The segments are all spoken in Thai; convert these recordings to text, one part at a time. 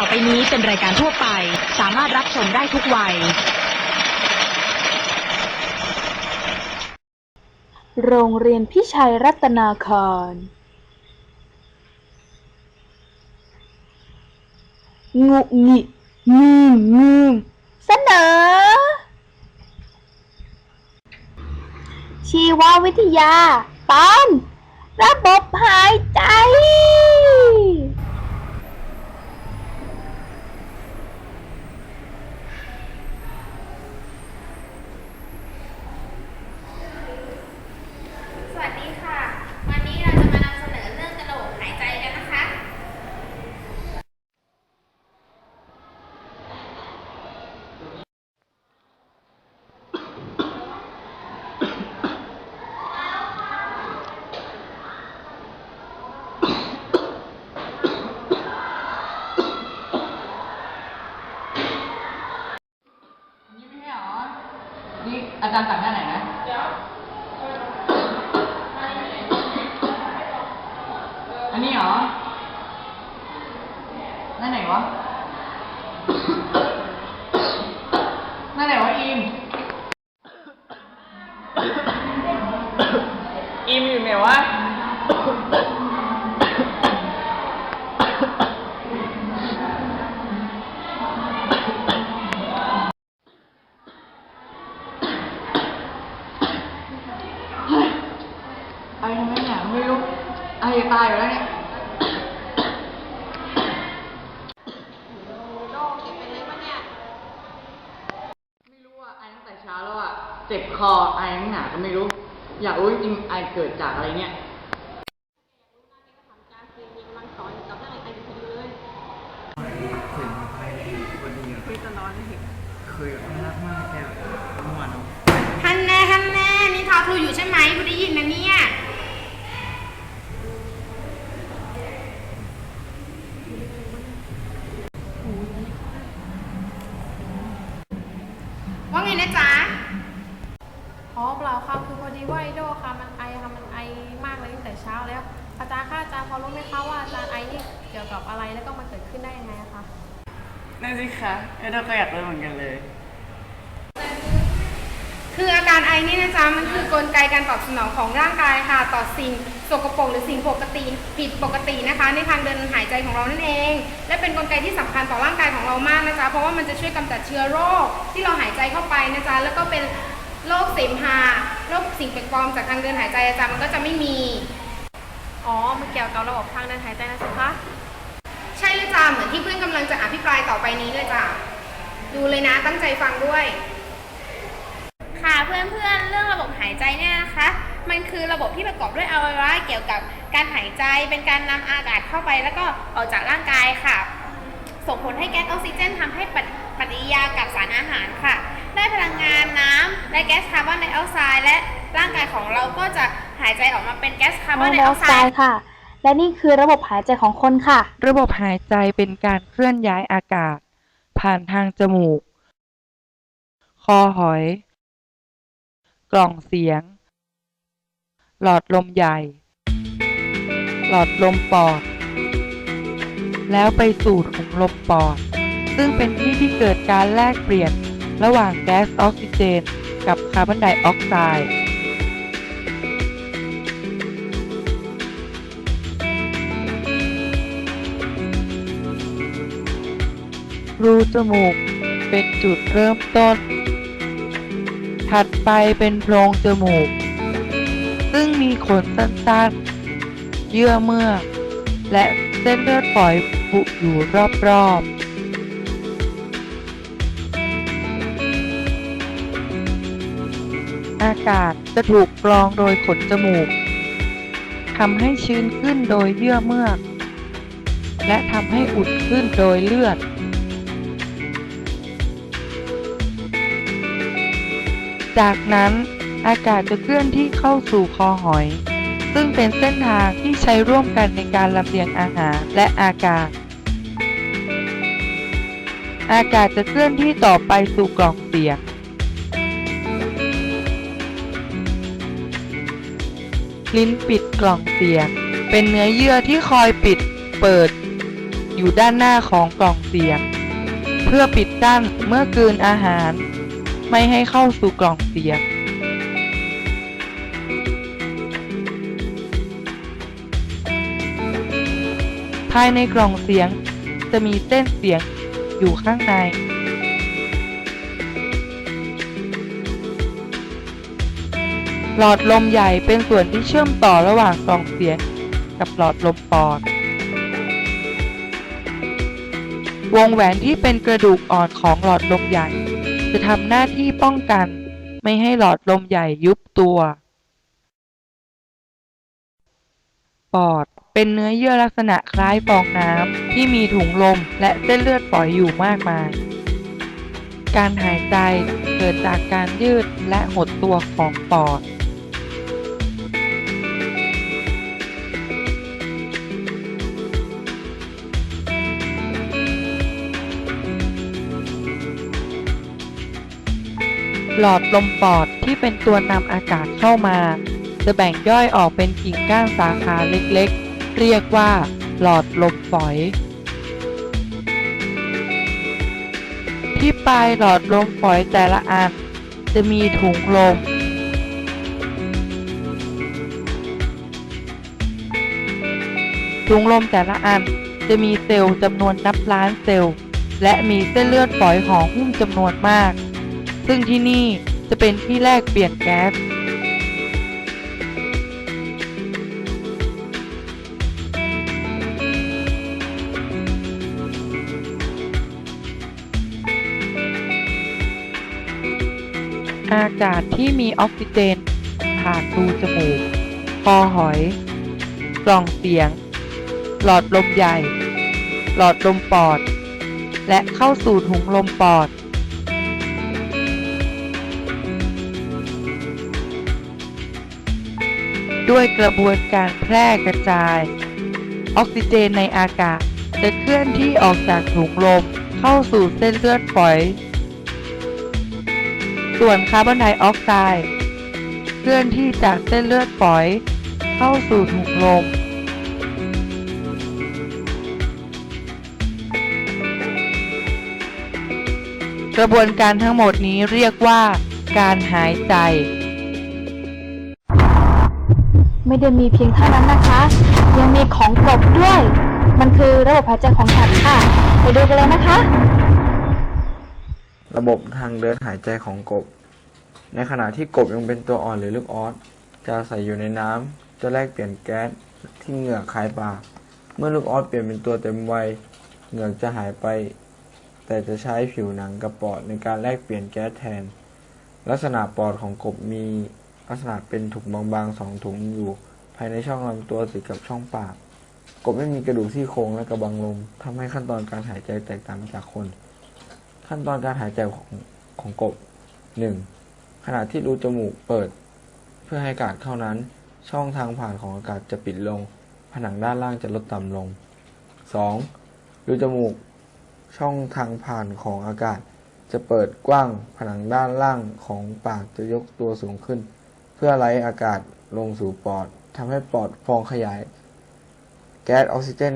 ต่อไปนี้เป็นรายการทั่วไป สามารถรับชมได้ทุกวัย โรงเรียนพิชัยรัตนาคารงุงิงีมงีมเสนอ ชีววิทยาตอนระบบหายใจ สวัสดีค่ะ วันนี้เราจะมานำเสนอเรื่องกระโหลกหายใจกันนะคะ นี่ไม่ใช่หรอ นี่อาจารย์ตัดหน้าไหนนะ อันนี้เหรอ หน้าไหนวะ หน้าไหนวะอิม อิมอยู่ไหนวะ เฮ้ยไอ้ทำไมเนี่ยไม่รู้ไอ้ตายอยู่แล้วเนี่ยไม่รู้อะไอตั้งแต่เช้าแล้วอะ เจ็บคอไอตั้งหนาก็ไม่รู้ อยากรู้จริงๆไอเกิดจากอะไรเนี่ย ฮันแน่ฮันแน่นี่ทอครูอยู่ใช่ไหมคุณได้ยินนะเนี่ย ว่าไงนะจ๊ะ อ๋อเปล่าค่ะคือพอดีว่าไอโดค่ะมันไอค่ะมันไอมากเลยตั้งแต่เช้าแล้ว อาจารย์คะอาจารย์พอรู้ไหมคะว่าอาจารย์ไอนี่เกี่ยวกับอะไรแล้วก็มันเกิดขึ้นได้ยังไงอะคะ นั่นสิคะ เออเราก็อยากรู้เหมือนกันเลย คืออาการไอนี่นะจ๊ะมันคือกลไกการตอบสนองของร่างกายค่ะ ต่อสิ่งสกปรกหรือสิ่งปกติผิดปกตินะคะ ในทางเดินหายใจของเรานั่นเอง และเป็นกลไกที่สำคัญต่อร่างกายของเรามากนะจ๊ะเพราะว่ามันจะช่วยกำจัดเชื้อโรคที่เราหายใจเข้าไปนะจ๊ะแล้วก็เป็นโรคเสมหะโรคสิ่งแปลกปลอมจากทางเดินหายใจนะจ๊ะมันก็จะไม่มี อ๋อ มันเกี่ยวกับระบบทางเดินหายใจนะสิคะ ใช่เลยจ้ะเหมือนที่เพื่อนกำลัง ดูเลยนะตั้งใจฟังด้วย ค่ะเพื่อนๆเรื่องระบบหายใจเนี่ยนะคะ มันคือระบบที่ประกอบด้วยอวัยวะเกี่ยวกับการหายใจเป็นการนำอากาศเข้าไปแล้วก็ออกจากร่างกายค่ะ ส่งผลให้แก๊สออกซิเจนทำให้ปฏิปฏิกิริยากับสารอาหารค่ะ ได้พลังงานน้ำและแก๊สคาร์บอนไดออกไซด์และร่างกายของเราก็จะหายใจออกมาเป็นแก๊สคาร์บอนไดออกไซด์ค่ะ และนี่คือระบบหายใจของคนค่ะ ระบบหายใจเป็นการเคลื่อนย้ายอากาศ ผ่านทางจมูก คอหอย กล่องเสียง หลอดลมใหญ่ หลอดลมปอด แล้วไปสู่ถุงลมปอด ซึ่งเป็นที่ที่เกิดการแลกเปลี่ยนระหว่างแก๊สออกซิเจน กับคาร์บอนไดออกไซด์ รูจมูกเป็นจุดเริ่มต้น ถัดไปเป็นโพรงจมูก ซึ่งมีขนสั้นๆ เยื่อเมือกและเส้นเลือดฝอยผุอยู่รอบๆอากาศจะถูกกรองโดยขนจมูกทำให้ชื้นขึ้นโดยเยื่อเมือก และทำให้อุ่นขึ้นโดยเลือด จากนั้นอากาศจะเคลื่อนที่เข้าสู่คอหอย ซึ่งเป็นเส้นทางที่ใช้ร่วมกันในการลำเลียงอาหารและอากาศ อากาศจะเคลื่อนที่ต่อไปสู่กล่องเสียงลิ้นปิดกล่องเสียง เป็นเนื้อเยื่อที่คอยปิดเปิด อยู่ด้านหน้าของกล่องเสียง เพื่อปิดกั้นเมื่อกลืนอาหาร ไม่ให้เข้าสู่กล่องเสียงภายในกล่องเสียงจะมีเส้นเสียงอยู่ข้างใน หลอดลมใหญ่เป็นส่วนที่เชื่อมต่อระหว่างกล่องเสียงกับหลอดลมปอด วงแหวนที่เป็นกระดูกอ่อนของหลอดลมใหญ่ จะทำหน้าที่ป้องกัน ไม่ให้หลอดลมใหญ่ยุบตัว ปอดเป็นเนื้อเยื่อลักษณะคล้ายฟองน้ำที่มีถุงลมและเส้นเลือดฝอยอยู่มากมาย การหายใจเกิดจากการยืดและหดตัวของปอด หลอดลมปอดที่เป็นตัวนำอากาศเข้ามา จะแบ่งย่อยออกเป็นกิ่งก้านสาขาเล็กๆ เรียกว่าหลอดลมฝอย ที่ปลายหลอดลมฝอยแต่ละอัน จะมีถุงลมถุงลมแต่ละอันจะมีเซลล์จำนวนนับล้านเซลล์ และมีเส้นเลือดฝอยห่อหุ้มจำนวนมาก ซึ่งที่นี่จะเป็นที่แลกเปลี่ยนแก๊สอากาศที่มีออกซิเจน ผ่านรูจมูก คอหอย กล่องเสียง หลอดลมใหญ่ หลอดลมปอด และเข้าสู่ถุงลมปอด ด้วยกระบวนการแพร่กระจาย ออกซิเจนในอากาศ จะเคลื่อนที่ออกจากถุงลมเข้าสู่เส้นเลือดฝอย ส่วนคาร์บอนไดออกไซด์เคลื่อนที่จากเส้นเลือดฝอย เข้าสู่ถุงลมกระบวนการทั้งหมดนี้เรียกว่าการหายใจ ไม่ได้มีเพียงเท่านั้นนะคะ ยังมีของกบด้วย มันคือระบบหายใจของสัตว์ค่ะ ไปดูกันเลยนะคะ ระบบทางเดินหายใจของกบ ในขณะที่กบยังเป็นตัวอ่อนหรือลูกออสจะอาศัยอยู่ในน้ำจะแลกเปลี่ยนแก๊สที่เหงือกคล้ายปลาเมื่อลูกออสเปลี่ยนเป็นตัวเต็มวัยเหงือกจะหายไป แต่จะใช้ผิวหนังกับปอดในการแลกเปลี่ยนแก๊สแทน ลักษณะปอดของกบมี ลักษณะเป็นถุงบางๆสองถุงอยู่ภายในช่องลำตัวติดกับช่องปาก กบไม่มีกระดูกซี่โครงและกระบังลมทำให้ขั้นตอนการหายใจแตกต่างจากคน ขั้นตอนการหายใจของของกบ 1. ขณะที่รูจมูกเปิด เพื่อให้อากาศเข้านั้น ช่องทางผ่านของอากาศจะปิดลง ผนังด้านล่างจะลดต่ำลง 2. รูจมูก ช่องทางผ่านของอากาศ จะเปิดกว้าง ผนังด้านล่างของปากจะยกตัวสูงขึ้น เพื่อไล่อากาศลงสู่ปอดทำให้ปอดพองขยาย แก๊สออกซิเจน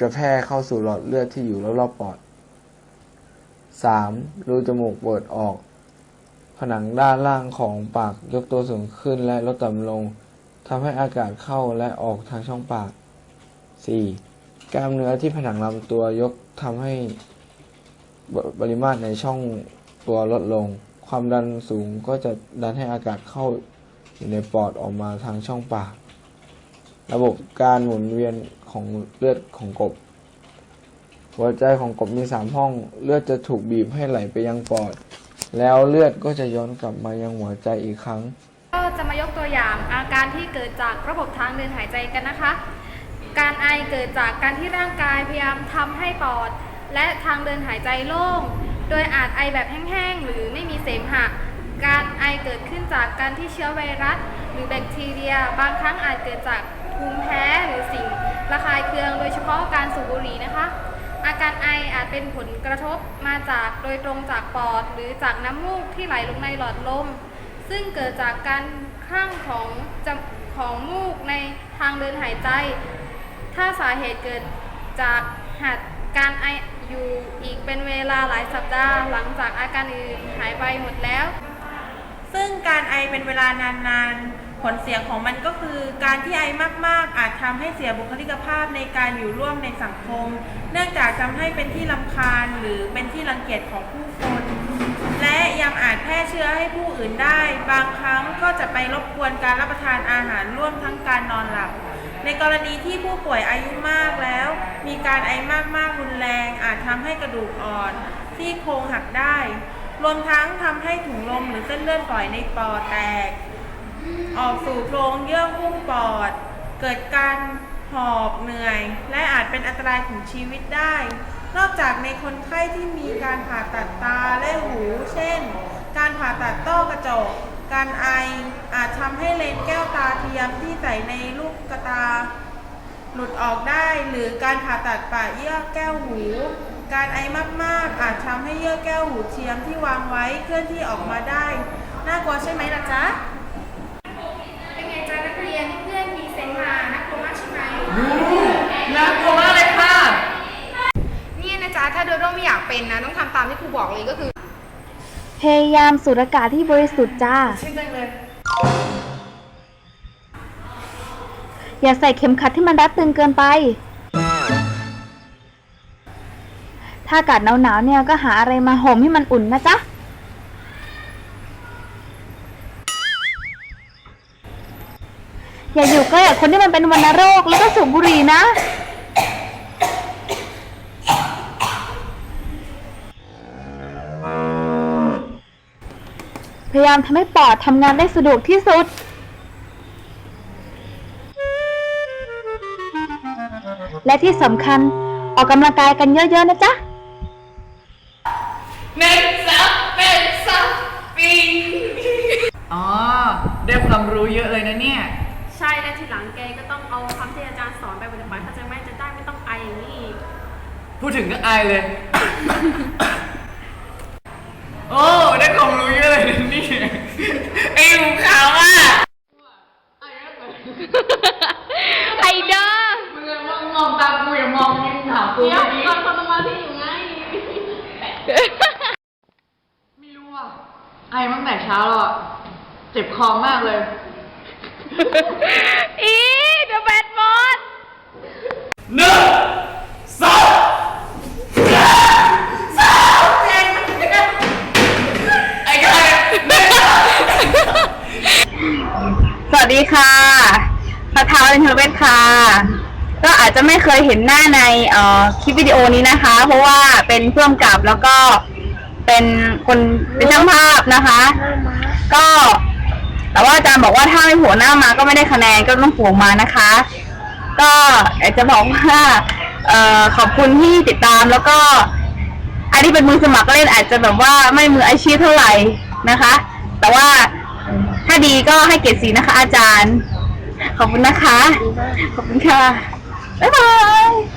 จะแพร่เข้าสู่หลอดเลือดที่อยู่รอบๆปอด 3. รูจมูกเปิดออก ผนังด้านล่างของปากยกตัวสูงขึ้นและลดต่ำลงทำให้อากาศเข้าและออกทางช่องปาก 4. กล้ามเนื้อที่ผนังลำตัวยกทำให้ปปริมาตรในช่องตัวลดลง ความดันสูงก็จะดันให้อากาศเข้าอยู่ในปอดออกมาทางช่องปาก ระบบการหมุนเวียนของเลือดของกบ หัวใจของกบมีสามห้อง เลือดจะถูกบีบให้ไหลไปยังปอด แล้วเลือดก็จะย้อนกลับมายังหัวใจอีกครั้ง ก็จะมายกตัวอย่างอาการที่เกิดจากระบบทางเดินหายใจกันนะคะ การไอเกิดจากการที่ร่างกายพยายามทำให้ปอด และทางเดินหายใจโล่ง โดยอาจไอแบบแห้งๆ หรือไม่มีเสมหะ การไอเกิดขึ้นจากการที่เชื้อไวรัส หรือแบคทีเรีย บางครั้งอาจเกิดจากภูมิแพ้หรือสิ่งระคายเคือง โดยเฉพาะการสูบบุหรี่นะคะ อาการไออาจเป็นผลกระทบมาจากโดยตรงจากปอด หรือจากน้ำมูกที่ไหลลงในหลอดลม ซึ่งเกิดจากการคลั่งของจของมูกในทางเดินหายใจ ถ้าสาเหตุเกิดจากหากการไอ ลาหลายสัปดาห์หลังจากอาการอื่นหายไปหมดแล้ว ซึ่งการไอเป็นเวลานานๆ ผลเสียของมันก็คือ การที่ไอมากๆ อาจทำให้เสียบุคลิกภาพในการอยู่ร่วมในสังคม เนื่องจากทำให้เป็นที่ลำคาญหรือเป็นที่รังเกียจของผู้คนและยังอาจแพร่เชื้อให้ผู้อื่นได้ บางครั้งก็จะไปรบกวนการรับประทานอาหารร่วมทั้งการนอนหลับ ในกรณีที่ผู้ป่วยอายุมากแล้ว มีการไอมากๆรุนแรง อาจทำให้กระดูกอ่อนที่โครงหักได้ รวมทั้งทำให้ถุงลมหรือเส้นเลือดฝอยในปอดแตก ออกสู่โพรงเยื่อหุ้มปอด เกิดการหอบเหนื่อย และอาจเป็นอันตรายถึงชีวิตได้ นอกจากในคนไข้ที่มีการผ่าตัดตาและหู เช่น การผ่าตัดต้อกระจก การไออาจทำ แก้วตาเทียมที่ใส่ในลูกกระตา หลุดออกได้หรือการผ่าตัดปะเยื่อแก้วหู การไอมากๆ อาจทำให้เยื่อแก้วหูเทียมที่วางไว้เคลื่อนที่ออกมาได้ น่ากลัวใช่ไหมล่ะจ๊ะเป็นไงจ๊ะนักเรียนที่เพื่อนพรีเซนต์มาน่ากลัวมากใช่ไหมน่ากลัวมากเลยค่ะ เนี่ยนะจ๊ะถ้าโดโดไม่อยากเป็นนะ ต้องทำตามที่ครูบอกเลยก็คือ พยายามสูดอากาศที่บริสุทธิ์จ้าอย่ อย่าใส่เข็มขัดที่มันรัดตึงเกินไป ถ้าอากาศหนาวๆเนี่ยก็หาอะไรมาห่มให้มันอุ่นนะจ๊ะ อย่าอยู่ใกล้กับคนที่มันเป็นวัณโรคแล้วก็สูบบุหรี่นะ พยายามทำให้ปอดทำงานได้สะดวกที่สุด และที่สำคัญออกกำลังกายกันเยอะๆนะจ๊ะอ๋อ ได้ความรู้เยอะเลยนะเนี่ย ใช่และทีหลังแกก็ต้องเอาคำที่อาจารย์สอนไปปฏิบัติเข้าใจไหมจะได้ไม่ต้องไออย่างนี้อีก พูดถึงก็อายเลย โอ้ ได้ความรู้เยอะเลยนะนี่ไอ้หูขาวอะ ไอเดอ มึงอะมองมองตากูอย่ามองยิ้มถามกู เดี๋ยว เมื่อกี้ ตอนคนสมาธิอยู่ไง ไม่รู้อะ ไอตั้งแต่เช้าแล้วอะ เจ็บคอมากเลย อีเดอะแบทมอสหนึ่งสองไอ้กายสวัสดีค่ะพระเท้าอินเทอร์เวทค่ะ ก็อาจจะไม่เคยเห็นหน้าในเอ่อคลิปวิดีโอนี้นะคะ เพราะว่าเป็นเพื่อมกับแล้วก็เป็นคนเป็นช่างภาพนะคะ ก็ แต่ว่าอาจารย์บอกว่าถ้าไม่ผัวหน้ามาก็ไม่ได้คะแนนก็ต้องผัวมานะคะ ก็อยากจะบอกว่าเอ่อขอบคุณที่ติดตามแล้วก็อันนี้เป็นมือสมัครเล่นอาจจะแบบว่าไม่มืออาชีพเท่าไหร่นะคะ แต่ว่าถ้าดีก็ให้เกียรติสีนะคะ อาจารย์ ขอบคุณนะคะ ขอบคุณค่ะบ๊ายบาย